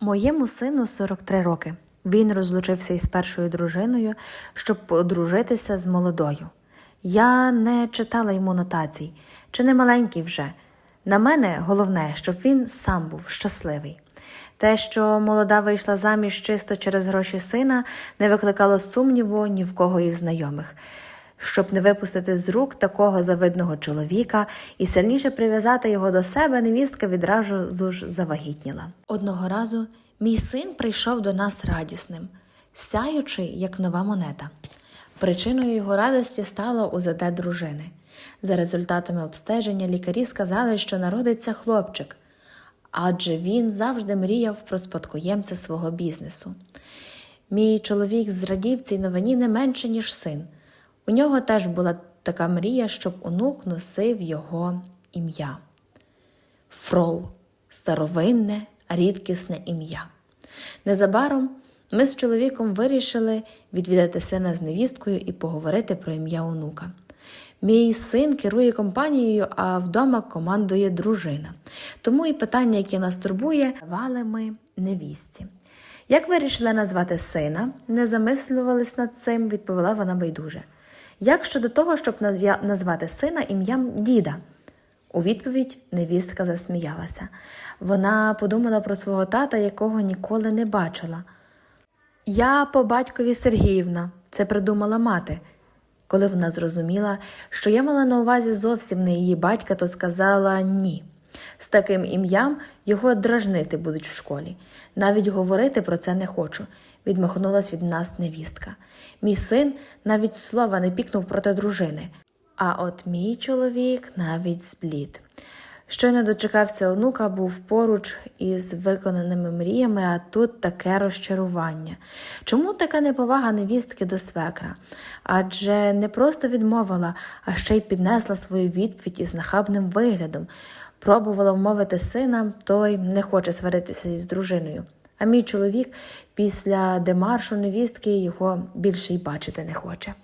Моєму сину 43 роки. Він розлучився із першою дружиною, щоб одружитися з молодою. Я не читала йому нотацій, чи не маленький вже. На мене головне, щоб він сам був щасливий. Те, що молода вийшла заміж чисто через гроші сина, не викликало сумніву ні в кого із знайомих. Щоб не випустити з рук такого завидного чоловіка і сильніше прив'язати його до себе, невістка відразу ж завагітніла. Одного разу мій син прийшов до нас радісним, сяючий, як нова монета. Причиною його радості стало УЗД дружини. За результатами обстеження лікарі сказали, що народиться хлопчик, адже він завжди мріяв про спадкоємця свого бізнесу. Мій чоловік зрадів цій новині не менше, ніж син. У нього теж була така мрія, щоб онук носив його ім'я. Фрол старовинне, рідкісне ім'я. Незабаром ми з чоловіком вирішили відвідати сина з невісткою і поговорити про ім'я онука. Мій син керує компанією, а вдома командує дружина. Тому і питання, яке нас турбує, давали ми невістці. Як вирішила назвати сина, не замислювались над цим, відповіла вона байдуже. Як щодо того, щоб назвати сина ім'ям діда? У відповідь невістка засміялася. Вона подумала про свого тата, якого ніколи не бачила. Я по батькові Сергіївна, це придумала мати. Коли вона зрозуміла, що я мала на увазі зовсім не її батька, то сказала ні. З таким ім'ям його дражнити будуть в школі. Навіть говорити про це не хочу. Відмахнулась від нас невістка. Мій син навіть слова не пікнув проти дружини. А от мій чоловік навіть зблід. Щойно дочекався онука, був поруч із виконаними мріями, а тут таке розчарування. Чому така неповага невістки до свекра? Адже не просто відмовила, а ще й піднесла свою відповідь із нахабним виглядом. Пробувала вмовити сина, той не хоче сваритися із дружиною. А мій чоловік після демаршу невістки його більше й бачити не хоче.